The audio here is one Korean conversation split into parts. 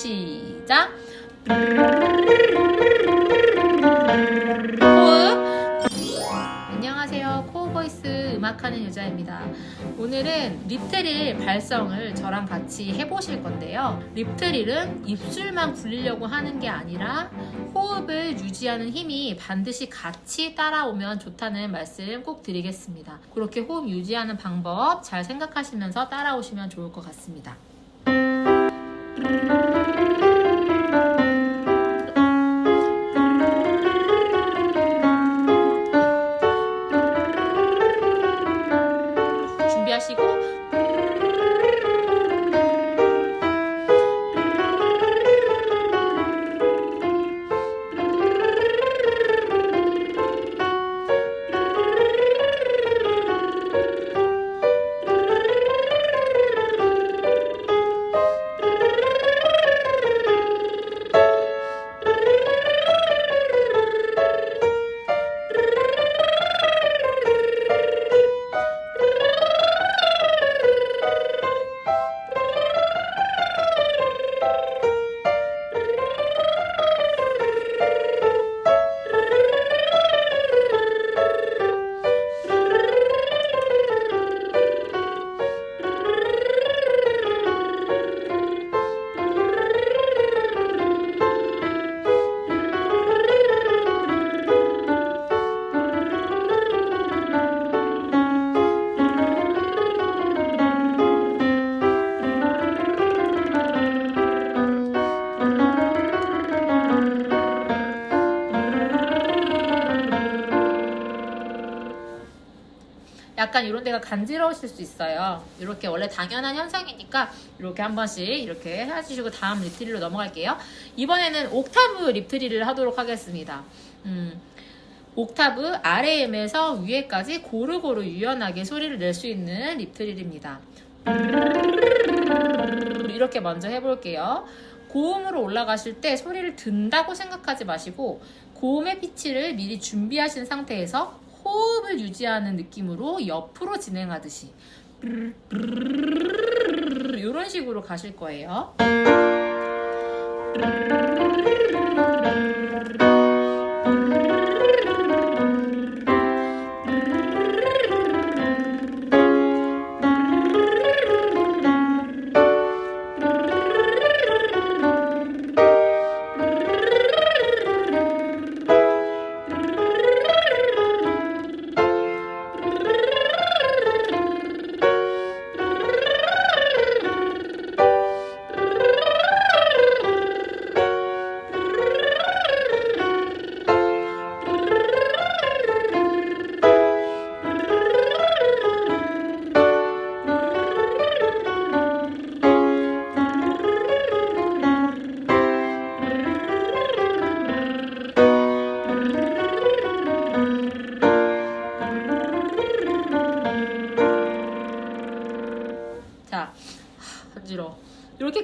시작. 호흡. 안녕하세요. 코어보이스 음악하는 여자입니다. 오늘은 립트릴 발성을 저랑 같이 해보실 건데요. 립트릴은 입술만 굴리려고 하는 게 아니라 호흡을 유지하는 힘이 반드시 같이 따라오면 좋다는 말씀 꼭 드리겠습니다. 그렇게 호흡 유지하는 방법 잘 생각하시면서 따라오시면 좋을 것 같습니다. 약간 이런 데가 간지러우실 수 있어요. 이렇게 원래 당연한 현상이니까 이렇게 한 번씩 이렇게 해주시고 다음 립트릴로 넘어갈게요. 이번에는 옥타브 립트릴을 하도록 하겠습니다. 음, 옥타브 아래음에서 위에까지 고루고루 유연하게 소리를 낼 수 있는 립트릴입니다. 이렇게 먼저 해볼게요. 고음으로 올라가실 때 소리를 든다고 생각하지 마시고 고음의 피치를 미리 준비하신 상태에서 호흡을 유지하는 느낌으로 옆으로 진행하듯이 이런 식으로 가실 거예요.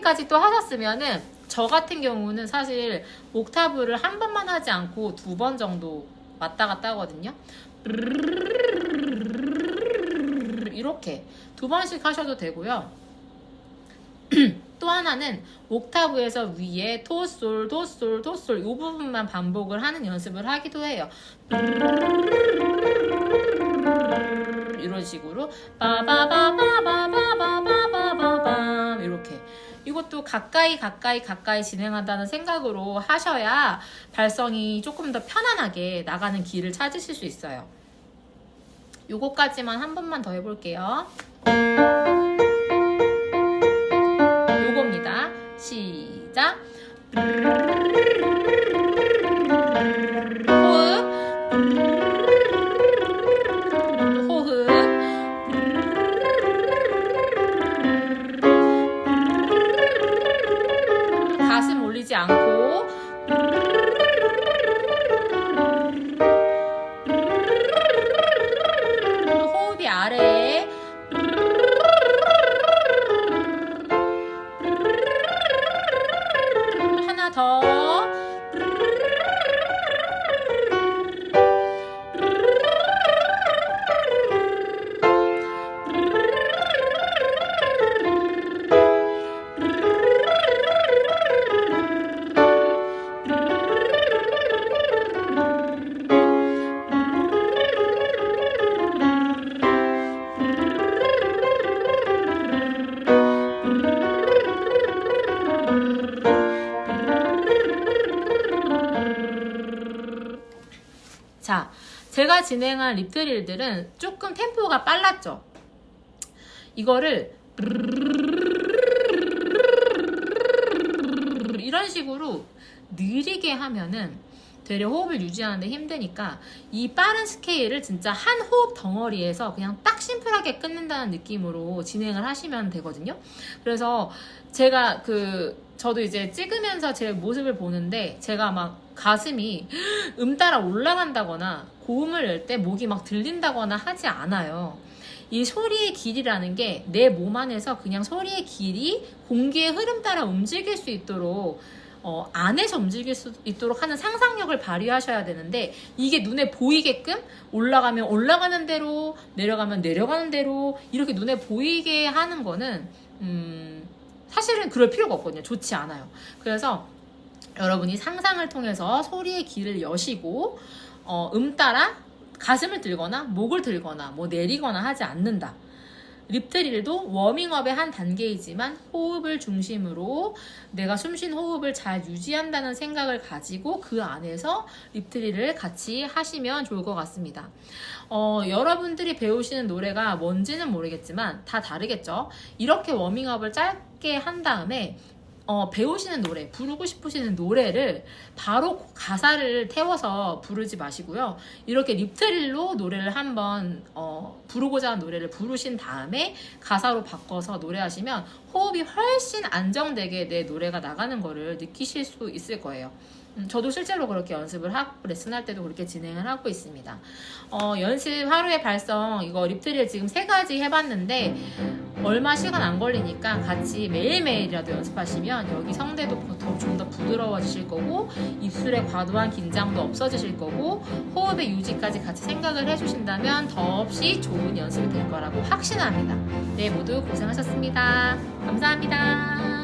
이렇게까지 또 하셨으면은 저 같은 경우는 사실 옥타브를 한 번만 하지 않고 두 번 정도 왔다 갔다 하거든요. 이렇게 두 번씩 하셔도 되고요. 또 하나는 옥타브에서 위에 토솔 토솔 토솔 이 부분만 반복을 하는 연습을 하기도 해요. 이런 식으로 빠바바바바바바바 이것도 가까이 가까이 가까이 진행한다는 생각으로 하셔야 발성이 조금 더 편안하게 나가는 길을 찾으실 수 있어요. 요거까지만 한 번만 더 해볼게요. 요겁니다. 시작. 제가 진행한 립트릴들은 조금 템포가 빨랐죠. 이거를 이런 식으로 느리게 하면은 되려 호흡을 유지하는데 힘드니까 이 빠른 스케일을 진짜 한 호흡 덩어리에서 그냥 딱 심플하게 끊는다는 느낌으로 진행을 하시면 되거든요. 그래서 제가 그 저도 이제 찍으면서 제 모습을 보는데 제가 막 가슴이 음 따라 올라간다거나 고음을 낼 때 목이 막 들린다거나 하지 않아요. 이 소리의 길이라는 게 내 몸 안에서 그냥 소리의 길이 공기의 흐름 따라 움직일 수 있도록 어, 안에서 움직일 수 있도록 하는 상상력을 발휘하셔야 되는데 이게 눈에 보이게끔 올라가면 올라가는 대로 내려가면 내려가는 대로 이렇게 눈에 보이게 하는 거는 음, 사실은 그럴 필요가 없거든요. 좋지 않아요. 그래서 여러분이 상상을 통해서 소리의 길을 여시고 어, 음 따라 가슴을 들거나 목을 들거나 뭐 내리거나 하지 않는다. 립트릴도 워밍업의 한 단계이지만 호흡을 중심으로 내가 숨쉰 호흡을 잘 유지한다는 생각을 가지고 그 안에서 립트릴을 같이 하시면 좋을 것 같습니다. 어, 여러분들이 배우시는 노래가 뭔지는 모르겠지만 다 다르겠죠? 이렇게 워밍업을 짧게 한 다음에 어, 배우시는 노래, 부르고 싶으시는 노래를 바로 가사를 태워서 부르지 마시고요. 이렇게 립트릴로 노래를 한번 어, 부르고자 하는 노래를 부르신 다음에 가사로 바꿔서 노래하시면 호흡이 훨씬 안정되게 내 노래가 나가는 거를 느끼실 수 있을 거예요. 음, 저도 실제로 그렇게 연습을 하고 레슨할 때도 그렇게 진행을 하고 있습니다. 어, 연습 하루의 발성 이거 립트릴 지금 세 가지 해봤는데 얼마 시간 안 걸리니까 같이 매일매일이라도 연습하시면 여기 성대도 좀 더 부드러워지실 거고 입술의 과도한 긴장도 없어지실 거고 호흡의 유지까지 같이 생각을 해주신다면 더없이 좋은 연습이 될 거라고 확신합니다. 네 모두 고생하셨습니다. 감사합니다.